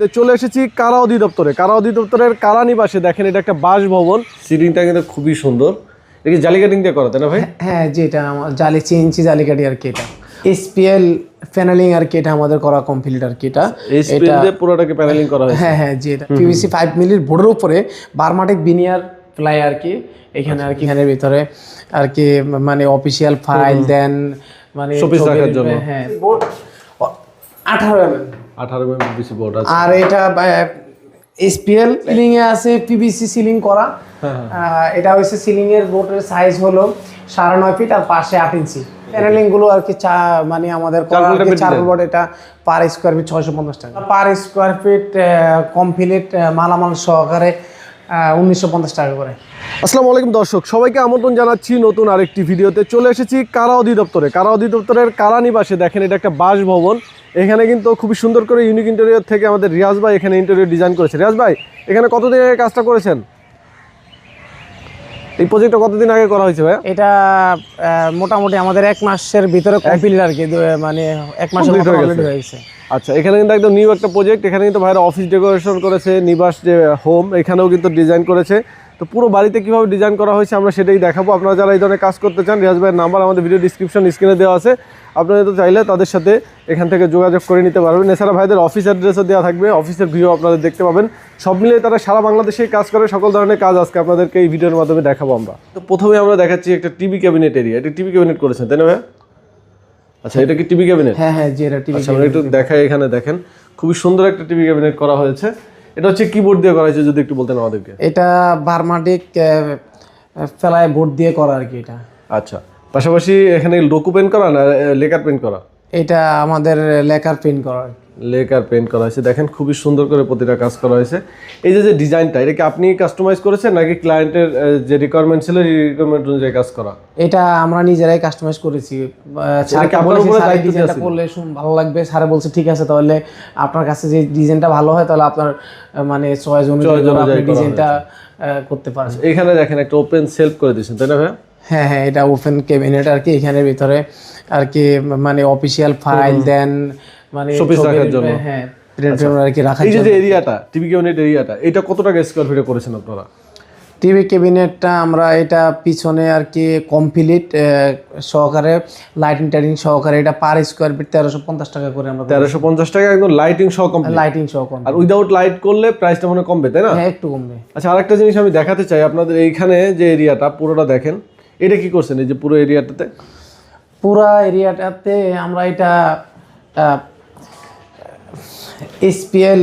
চলে এসেছি কারা অধিদপ্তরে? কারা অধিদপ্তরের কারা নিবাসে? দেখেন এটা একটা বাসভবন। সিলিংটা কিন্তু খুবই সুন্দর। এটা জালি কাটিং দিয়ে করাতে না ভাই? হ্যাঁ, হ্যাঁ যে এটা আমার জালি চেঞ্চি জালি কাটি আর কি এটা। এসপিএল প্যানেলিং আর কি এটা আমাদের করা কমপ্লিট আর কি এটা। এসপিএল দিয়ে পুরোটাকে প্যানেলিং করা হয়েছে। হ্যাঁ হ্যাঁ যে এটা পিভিসি 5 মিলির বোর্ডের উপরে বার্মাটিক বিনিয়ার প্লাই আর কি। এখানে আর কি এখানের ভিতরে আর কি মানে অফিসিয়াল ফাইল দেন মানে শোপিস রাখার জন্য। হ্যাঁ board 18 MM 18 MM PVC board আছে। আর এটা এসপিএল সিলিং এ আছে পিভিসি সিলিং করা। হ্যাঁ, হ্যাঁ। এটা হচ্ছে সিলিং এর বোর্ডের সাইজ হলো সাড়ে নয় ফিট আর পাশে আট ইঞ্চি প্যানেলিংগুলো আর কি চা মানে আমাদের চারকোল বোর্ড এটা পার স্কোয়ার ফিট ছয়শো পঞ্চাশ টাকা। পার স্কোয়ার ফিট কমপ্লিট মালামাল সহকারে উনিশশো পঞ্চাশ টাকা করে। আসসালামু আলাইকুম দর্শক সবাইকে আমন্ত্রণ জানাচ্ছি নতুন আরেকটি ভিডিওতে। চলে এসেছি কারা অধিদপ্তরে। কারা অধিদপ্তরের কারা নিবাসে? দেখেন এটা একটা বাসভবন। এখানে কিন্তু খুবই সুন্দর করে ইউনিক ইন্টেরিয়র থেকে আমাদের রিয়াজ ভাই এখানে ইন্টেরিয়র ডিজাইন করেছে। রিয়াজ ভাই এখানে কতদিন আগে কাজটা করেছেন? এই প্রজেক্টটা কতদিন আগে করা হয়েছে ভাই? এটা মোটামুটি আমাদের এক মাসের ভিতরে কমপ্লিট আর কি। মানে এক মাসের হয়ে গেছে। আচ্ছা এখানে কিন্তু একদম নিউ একটা প্রজেক্ট এখানে কিন্তু ভাইরা অফিস ডেকোরেশন করেছে, নিবাস যে হোম এখানেও কিন্তু ডিজাইন করেছে। তো পুরো বাড়িতে কীভাবে ডিজাইন করা হয়েছে আমরা সেটাই দেখাবো। আপনারা যারা এই ধরনের কাজ করতে চান, রিয়াজ ভাইয়ের নাম্বার আমাদের ভিডিও ডিসক্রিপশন স্ক্রিনে দেওয়া আছে। আপনারা তো চাইলে তাদের সাথে এখান থেকে যোগাযোগ করে নিতে পারবেন। এছাড়া ভাইদের অফিস অ্যাড্রেসও দেওয়া থাকবে। অফিসের ভিডিও আপনাদের দেখতে পাবেন। সব মিলিয়ে তারা সারা বাংলাদেশেই কাজ করে, সকল ধরনের কাজ আজকে আপনাদেরকে এই ভিডিওর মাধ্যমে দেখাবো আমরা। তো প্রথমে আমরা দেখাচ্ছি একটা টিভি ক্যাবিনেট এরিয়া এটা টিভি ক্যাবিনেট করেছেন, তাই না ভাই আচ্ছা এটা কি টিভি ক্যাবিনেট? হ্যাঁ হ্যাঁ যে এটা টিভি আচ্ছা একটু দেখাই এখানে দেখেন। খুবই সুন্দর একটা টিভি ক্যাবিনেট করা হয়েছে। এটা হচ্ছে কিবোর্ড দিয়ে করা হয়েছে যদি একটু বলতেন আমাদেরকে। এটা বার্মাটিক ফেলায় বোর্ড দিয়ে করা আর কি এটা। আচ্ছা পাশাপাশি এখানে লোকো পেন করা না লেকার পেন করা? এটা আমাদের লেকার পেন করা আর কি। লেকার পেন্ট করা হয়েছে। দেখেন খুবই সুন্দর করে প্রতিটা কাজ করা হয়েছে। এই যে যে ডিজাইনটা এটা কি আপনি কাস্টমাইজ করেছেন নাকি ক্লায়েন্টের যে রিকোয়ারমেন্ট ছিল এই রিকোয়ারমেন্ট অনুযায়ী কাজ করা? এটা আমরা নিজেরাই কাস্টমাইজ করেছি। ডিজাইনটা করলে শুন ভালো লাগবে। স্যারে বলছে ঠিক আছে তাহলে আপনার কাছে যে ডিজাইনটা ভালো হয় তাহলে আপনার মানে চয়েস অনুযায়ী আপনি ডিজাইনটা করতে পারেন। এখানে দেখেন একটা ওপেন সেলফ করে দিয়েছেন তাই না ভাই হ্যাঁ হ্যাঁ এটা ওপেন ক্যাবিনেট আর কি এখানের ভিতরে আর কি মানে অফিসিয়াল ফাইল দেন মানে ছবির- রাখার জন্য। হ্যাঁ প্রিন্ট আর কি রাখার এই যে এরিয়াটা টিভি ক্যাবিনেট এরিয়াটা এটা কত টাকা স্কোয়ার ফিটে করেছেন আপনারা? টিভি ক্যাবিনেটটা আমরা এটা পিছনে আর কি কমপ্লিট সহকারে লাইটিং টাইটিং সহকারে এটা পার স্কোয়ার ফিট তেরোশো পঞ্চাশ টাকা করে আমরা তেরোশো পঞ্চাশ টাকা একদম লাইটিং সহ কমপ্লিট লাইটিং সহ কম আর উইদাউট লাইট করলে প্রাইসটা মনে কমবে তাই না? হ্যাঁ একটু কমবে। আচ্ছা আরেকটা জিনিস আমি দেখাতে চাই আপনাদের এইখানে যে এরিয়াটা পুরোটা দেখেন। এটা কি করছেন এই যে পুরো এরিয়াটাতে? পুরা এরিয়াটাতে আমরা এটা এসপিএল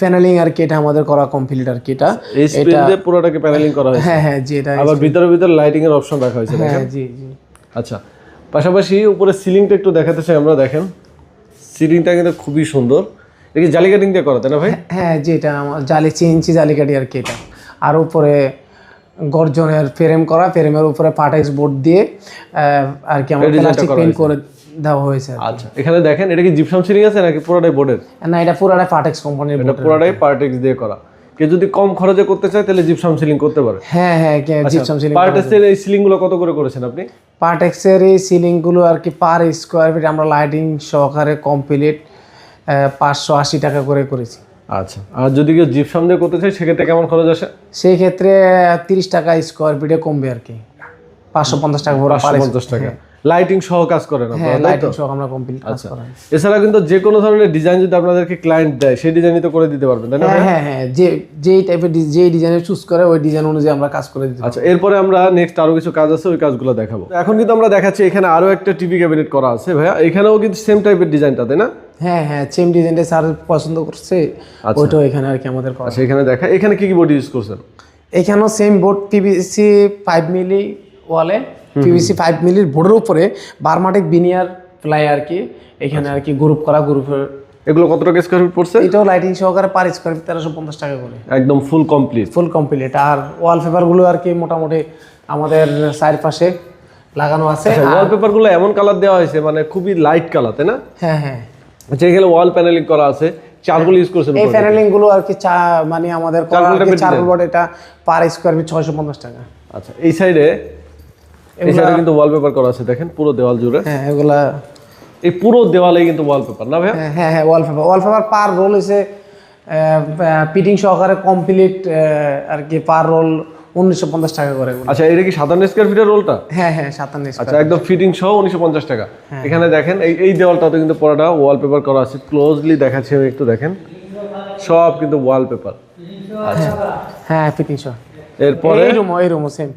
প্যানেলিং আর কি এটা আমাদের করা কমপ্লিট আর কি এটা। এই স্পিল দিয়ে পুরোটাকে প্যানেলিং করা হয়েছে? হ্যাঁ হ্যাঁ জি এটা আবার ভিতরে ভিতরে লাইটিং এর অপশন রাখা হয়েছে হ্যাঁ জি জি। আচ্ছা পাশাপাশি উপরে সিলিংটা একটু দেখাতে চাই আমরা দেখেন। সিলিংটা কিন্তু খুবই সুন্দর। এটা কি জালি কাটিং দিয়ে করা তাই না ভাই? হ্যাঁ জি এটা আমার জালি চেঞ্চি জালিকাটি আর কি এটা। আর উপরে গর্জনের ফ্রেম করা ফ্রেমের উপরে পাটেক্স বোর্ড দিয়ে আর কি আমার প্লাস্টিক পেইন্ট করে দেওয়া হয়েছে আচ্ছা এখানে দেখেন এটা কি জিপসাম সিলিং আছে নাকি পুরোটাই বোর্ডের না এটা পুরাটা পাটেক্স কোম্পানির এটা পুরোটাই পার্টেক্স দিয়ে করা। কেউ যদি কম খরচে করতে চায় তাহলে জিপসাম সিলিং করতে পারে। হ্যাঁ হ্যাঁ জিপসাম সিলিং এই সিলিংগুলো কত করে করেছেন আপনি? পার্টেক্সের এই সিলিংগুলো আর কি পার স্কোয়ার ফিট আমরা লাইটিং সহকারে কমপ্লিট পাঁচশো আশি টাকা করে করেছি। আচ্ছা আর যদি কেউ জিপসাম দিয়ে করতে চায় সেক্ষেত্রে কেমন খরচ আসে? সেই ক্ষেত্রে তিরিশ টাকা স্কোয়ার ফিটে কমবে আর কি। পাঁচশো পঞ্চাশ টাকা পঞ্চাশ টাকা। লাইটিং সহ কাজ করেন হ্যাঁ আপনারা লাইটিং সহ আমরা কমপ্লিট কাজ আচ্ছা। করাই এছাড়া কিন্তু যে কোনো ধরনের ডিজাইন যদি আপনাদেরকে ক্লায়েন্ট দেয় সেই ডিজাইনই তো করে দিতে পারবেন তাই না হ্যাঁ হ্যাঁ হ্যাঁ যে যেই টাইপের যেই ডিজাইনের চুজ করে ওই ডিজাইন অনুযায়ী আমরা কাজ করে দিতে আচ্ছা এরপরে আমরা নেক্সট আরও কিছু কাজ আছে ওই কাজগুলো দেখাবো। এখন কিন্তু আমরা দেখাচ্ছি এখানে আরও একটা টিভি ক্যাবিনেট করা আছে ভাইয়া। এখানেও কিন্তু সেম টাইপের ডিজাইনটা তাই না? হ্যাঁ হ্যাঁ সেম ডিজাইনটা স্যার পছন্দ করছে ওইটাও এখানে আর কি আমাদের করা আচ্ছা এখানে দেখা এখানে কি কি বোর্ড ইউজ করছেন? এখানেও same board PVC five milli ওয়ালে পিভিসি ফাইভ মিলির বোর্ডের উপরে বারমাটিক বিনিয়ার প্লাই আর কি এখানে আর কি গ্রুপ করা গ্রুপের এগুলো কত টাকা স্কোয়ার ফিট পড়ছে? এটাও লাইটিং সহকারে পার স্কোয়ার ফিট তেরোশো পঞ্চাশ টাকা করে। একদম ফুল কমপ্লিট ফুল কমপ্লিট আর ওয়ালপেপারগুলো আর কি মোটামুটি আমাদের চারপাশে লাগানো আছে। ওয়ালপেপারগুলো এমন কালার দেওয়া হয়েছে মানে খুবই লাইট কালার তাই না? হ্যাঁ হ্যাঁ। এখানে ওয়াল প্যানেলিং করা আছে চারগুলো ইউজ করছেন এই প্যানেলিংগুলো আর কি চা মানে আমাদের বোর্ড এটা পার স্কোয়ার ফিট ছয়শো পঞ্চাশ টাকা। আচ্ছা এই সাইডে সাইডে কিন্তু ওয়ালপেপার করা আছে দেখেন পুরো দেওয়াল জুড়ে। হ্যাঁ এগুলা এই পুরো দেওয়ালে কিন্তু ওয়ালপেপার না ভাইয়া? হ্যাঁ হ্যাঁ হ্যাঁ wallpaper wallpaper per roll fitting সহকারে কমপ্লিট আর কি পার রোল উনিশশো পঞ্চাশ টাকা করে আচ্ছা এটা কি সাতান্ন স্কোয়ার ফিটের রোলটা হ্যাঁ হ্যাঁ সাতান্ন আচ্ছা একদম ফিটিং সহ উনিশশো পঞ্চাশ টাকা। হ্যাঁ। এখানে দেখেন এই এই দেওয়ালটাতে কিন্তু পড়াটা ওয়ালপেপার করা আছে। ক্লোজলি দেখাচ্ছি একটু দেখেন। সব কিন্তু ওয়ালপেপার আচ্ছা হ্যাঁ ফিটিং সহ। এরপরে এই রুমও এই রুমও সেম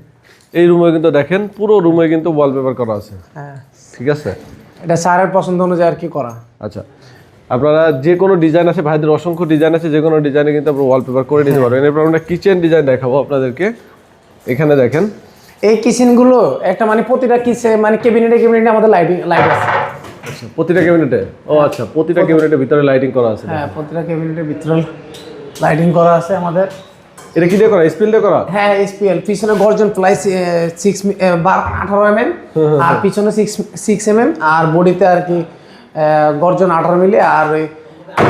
এই রুমে কিন্তু দেখেন পুরো রুমে কিন্তু ওয়ালপেপার করা আছে। হ্যাঁ। ঠিক আছে? এটা স্যারের পছন্দ অনুযায়ী আর কি করা। আচ্ছা। আপনারা যে কোনো ডিজাইন আছে ভাইদের অসংখ্য ডিজাইন আছে যে কোনো ডিজাইনে কিন্তু আপনারা ওয়ালপেপার করে নিতে পারবেন এরপর আমরা কিচেন ডিজাইন দেখাবো আপনাদেরকে। এখানে দেখেন। এই কিচেনগুলো একটা মানে প্রতিটা কিচেন মানে ক্যাবিনেটে ক্যাবিনেটে আমাদের লাইটিং লাইট আছে। আচ্ছা প্রতিটা ক্যাবিনেটে ও আচ্ছা প্রতিটা ক্যাবিনেটের ভিতরে লাইটিং করা আছে। হ্যাঁ প্রতিটা ক্যাবিনেটের ভিতরে লাইটিং করা আছে আমাদের। এটা কি দিয়ে করা? স্পিল দিয়ে করা? হ্যাঁ এসপিএল পিছনে গর্জন প্লাই সিক্স আঠারো এম এম আর পিছনে সিক্স সিক্স এম এম আর বডিতে আর কি গর্জন আঠারো মিলি। আর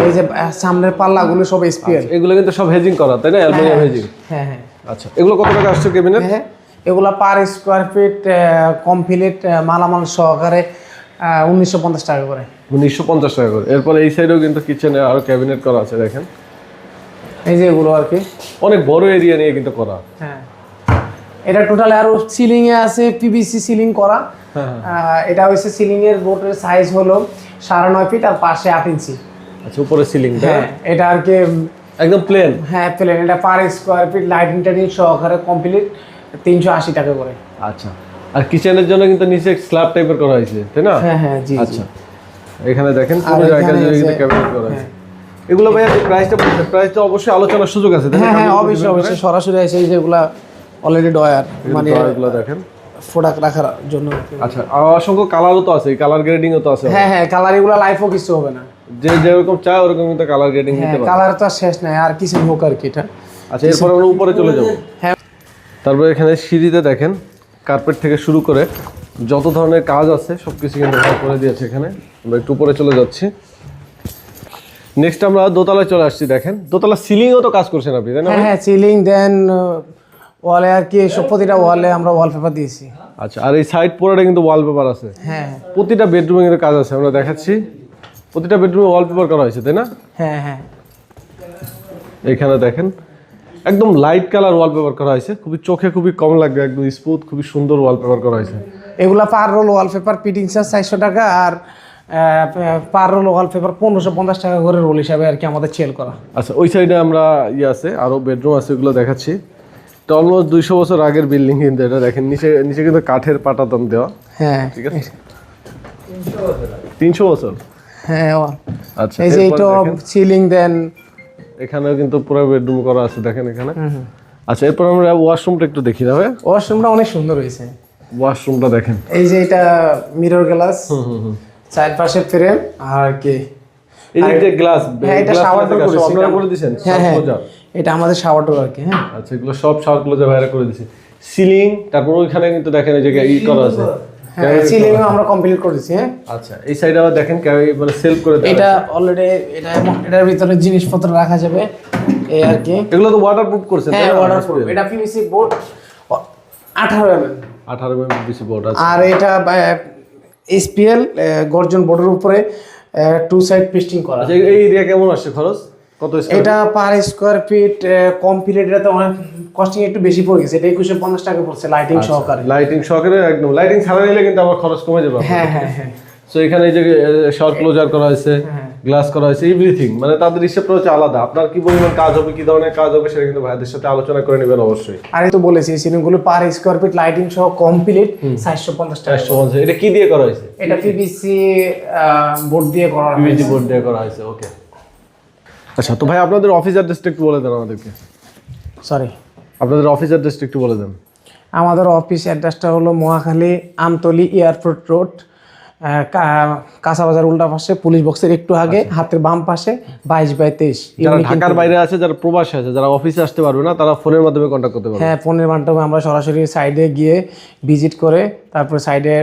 এই যে সামনের পাল্লাগুলো সব এসপিএল এগুলো কিন্তু সব হেজিং করা তাই না? অ্যালুমিনিয়াম হেজিং হ্যাঁ হ্যাঁ। আচ্ছা এগুলো কত টাকা আসছে ক্যাবিনেট হ্যাঁ এগুলো পার স্কোয়ার ফিট কমপ্লিট মালামাল সহকারে উনিশশো পঞ্চাশ টাকা করে। উনিশশো পঞ্চাশ টাকা করে। এরপরে এই সাইডেও কিন্তু কিচেনে আরও ক্যাবিনেট করা আছে দেখেন। এই যে এগুলো আর কি। অনেক বড় এরিয়া নিয়ে কিন্তু করা। হ্যাঁ। এটা টোটাল আরও সিলিং এ আছে পিভিসি সিলিং করা। হ্যাঁ, এটা হচ্ছে সিলিং এর বোর্ডের সাইজ হলো সাড়ে নয় ফিট আর পাশে আট ইঞ্চি আচ্ছা উপরে সিলিং হ্যাঁ এটা আর কি একদম প্লেন হ্যাঁ প্লেন এটা পার স্কোয়ার ফিট লাইটিং টাইটিং সহকারে কমপ্লিট তিনশো আশি টাকা করে। আচ্ছা। আর কিচেনের জন্য কিন্তু নিচে স্ল্যাব টাইপের করা হয়েছে তাই না? হ্যাঁ হ্যাঁ জি আচ্ছা। এখানে দেখেন পুরো জায়গা জুড়ে কিন্তু হ্যাঁ। ক্যাবিনেট করা আছে এগুলো ভাইয়া প্রাইসটা প্রাইসটা অবশ্যই আলোচনার সুযোগ আছে হ্যাঁ হ্যাঁ অবশ্যই অবশ্যই। সরাসরি আছে এই যেগুলা অলরেডি ডয়ার মানে এগুলো দেখেন। প্রোডাক্ট রাখার জন্য। আচ্ছা আর অসংখ্য কালারও তো আছে কালার গ্রেডিংও তো আছে। হ্যাঁ হ্যাঁ কালার এগুলা লাইফও কিছু হবে না। যে যেরকম চায় ওরকম কিন্তু কালার গ্রেডিং হ্যাঁ নিতে পারে কালার তো শেষ নাই আর কিছু হোক আর কি এটা। আচ্ছা এরপর আমরা উপরে চলে যাব। হ্যাঁ। তারপরে এখানে সিঁড়িতে দেখেন কার্পেট থেকে শুরু করে যত ধরনের কাজ আছে সব কিছু কিন্তু করে দিয়েছে এখানে। আমরা একটু উপরে চলে যাচ্ছি। নেক্সট আমরা দোতলায় চলে আসছি দেখেন। দোতলা সিলিংও তো কাজ করছেন আপনি তাই না হ্যাঁ হ্যাঁ সিলিং দেন ওয়ালে আর কি সব প্রতিটা ওয়ালে আমরা ওয়ালপেপার দিয়েছি। আচ্ছা আর এই সাইড পুরোটা কিন্তু ওয়ালপেপার আছে। হ্যাঁ। প্রতিটা বেডরুমে কিন্তু কাজ আছে আমরা দেখাচ্ছি। প্রতিটা বেডরুমে ওয়ালপেপার করা হয়েছে তাই না? হ্যাঁ হ্যাঁ। এখানে দেখেন একদম লাইট কালার ওয়ালপেপার করা হয়েছে। খুবই চোখে খুবই কম লাগবে একদম স্মুথ খুবই সুন্দর ওয়ালপেপার করা হয়েছে। এগুলা per roll wallpaper fitting charge চারশো টাকা আর পার রোল ওয়ালপেপার পনেরোশো পঞ্চাশ টাকা করে রোল হিসাবে আর কি আমাদের চেল করা। আচ্ছা ওই সাইডে আমরা ইয়ে আছে আরও বেডরুম আছে ওগুলো দেখাচ্ছি। তো অলমোস্ট দুইশো বছর আগের বিল্ডিং কিন্তু এটা দেখেন নিচে নিচে কিন্তু কাঠের পাটাতন দেওয়া। হ্যাঁ। ঠিক আছে? তিনশো বছর? হ্যাঁ আচ্ছা এই যে এটা সিলিং দেন এখানেও কিন্তু পুরো বেডরুম করা আছে দেখেন এখানে। আচ্ছা এরপর আমরা ওয়াশরুমটা একটু দেখি না ওয়াশরুমটা অনেক সুন্দর হয়েছে। ওয়াশরুমটা দেখেন। এই যে এটা মিরর গ্লাস চারপাশে ফ্রেম আর কি? এই যে- যে গ্লাস হ্যাঁ এটা শাওয়ার ডোর করেছি আপনারা করে দিয়েছেন হ্যাঁ হ্যাঁ। এটা আমাদের শাওয়ার ডোর আর কি হ্যাঁ। আচ্ছা এগুলো সব শাওয়ার ক্লোজার বাইরে করে দিয়েছি সিলিং তারপর ওইখানে কিন্তু দেখেন এই জায়গায় ই করা আছে। হ্যাঁ সিলিং আমরা কমপ্লিট করেছি হ্যাঁ। আচ্ছা এই সাইডে আবার দেখেন মানে সেলফ করে এটা অলরেডি এটা এটার ভিতরে জিনিসপত্র রাখা যাবে এই আর কি। এগুলো তো ওয়াটারপ্রুফ করছেন হ্যাঁ করব এটা পিভিসি বোর্ড আঠারো এম আঠারো এম বেশি বোর্ড আছে আর এটা এসপিএল গর্জন বোর্ডের উপরে টু সাইড পেস্টিং করা। আছে এই এরিয়া কেমন আসছে খরচ? কত এটা পার স্কোয়ার ফিট কমপ্লিট এটাতে অনেক কস্টিং একটু বেশি পড়ে গেছে। এটা একুশশো পঞ্চাশ টাকা পড়ছে লাইটিং সহকারে। লাইটিং সহকারে একদম। লাইটিং ছাড়া নিলে কিন্তু আবার খরচ কমে যাবে হ্যাঁ হ্যাঁ হ্যাঁ। সো এখানে এই যে শর্ট ক্লোজার করা হয়েছে। গ্লাস করা হয়েছে এভরিথিং মানে তাদের হিসেবটা হচ্ছে আলাদা। আপনার কি পরিমাণ কাজ হবে কি ধরনের কাজ হবে সেটা কিন্তু ভাইদের সাথে আলোচনা করে নেবেন অবশ্যই। আর এই তো বলেছি সিলিংগুলো পার স্কোয়ার ফিট লাইটিং সহ কমপ্লিট চারশো পঞ্চাশ টাকা। চারশো পঞ্চাশ এটা কি দিয়ে করা হয়েছে? এটা পিভিসি বোর্ড দিয়ে করা হয়েছে। পিভিসি বোর্ড দিয়ে করা হয়েছে ওকে আচ্ছা তো ভাই আপনাদের অফিস অ্যাড্রেসটা একটু বলে দেন আমাদেরকে। সরি আপনাদের অফিস অ্যাড্রেসটা একটু বলে দেন। আমাদের অফিস অ্যাড্রেসটা হলো মহাখালী আমতলি এয়ারপোর্ট রোড কাঁচাবাজার উল্টা পাশে পুলিশ বক্সের একটু আগে হাতের বাম পাশে বাইশ বাই তেইশ। যারা ঢাকার বাইরে আছে যারা প্রবাসে আছে যারা অফিসে আসতে পারবে না তারা ফোনের মাধ্যমে কন্ট্যাক্ট করতে পারবে। হ্যাঁ ফোনের মাধ্যমে আমরা সরাসরি সাইডে গিয়ে ভিজিট করে তারপর সাইডে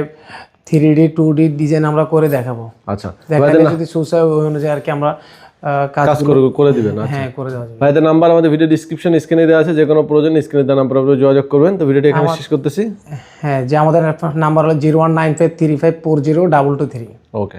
three D two D design আমরা করে দেখাবো। আচ্ছা। দেখা যদি সুসাই অনুযায়ী আর কি আমরা কাজ করে করে দিবেন আচ্ছা। হ্যাঁ করে দেওয়া যাবে। ভাইদের নাম্বার আমাদের ভিডিও ডিসক্রিপশন স্ক্রিনে দেওয়া আছে যে কোনো প্রয়োজন স্ক্রিনে দেওয়া নাম্বার আপনারা যোগাযোগ করবেন। তো ভিডিওটি এখানে শেষ করতেছি। হ্যাঁ যে আমাদের নাম্বার হলো zero one nine five three five four zero double two three okay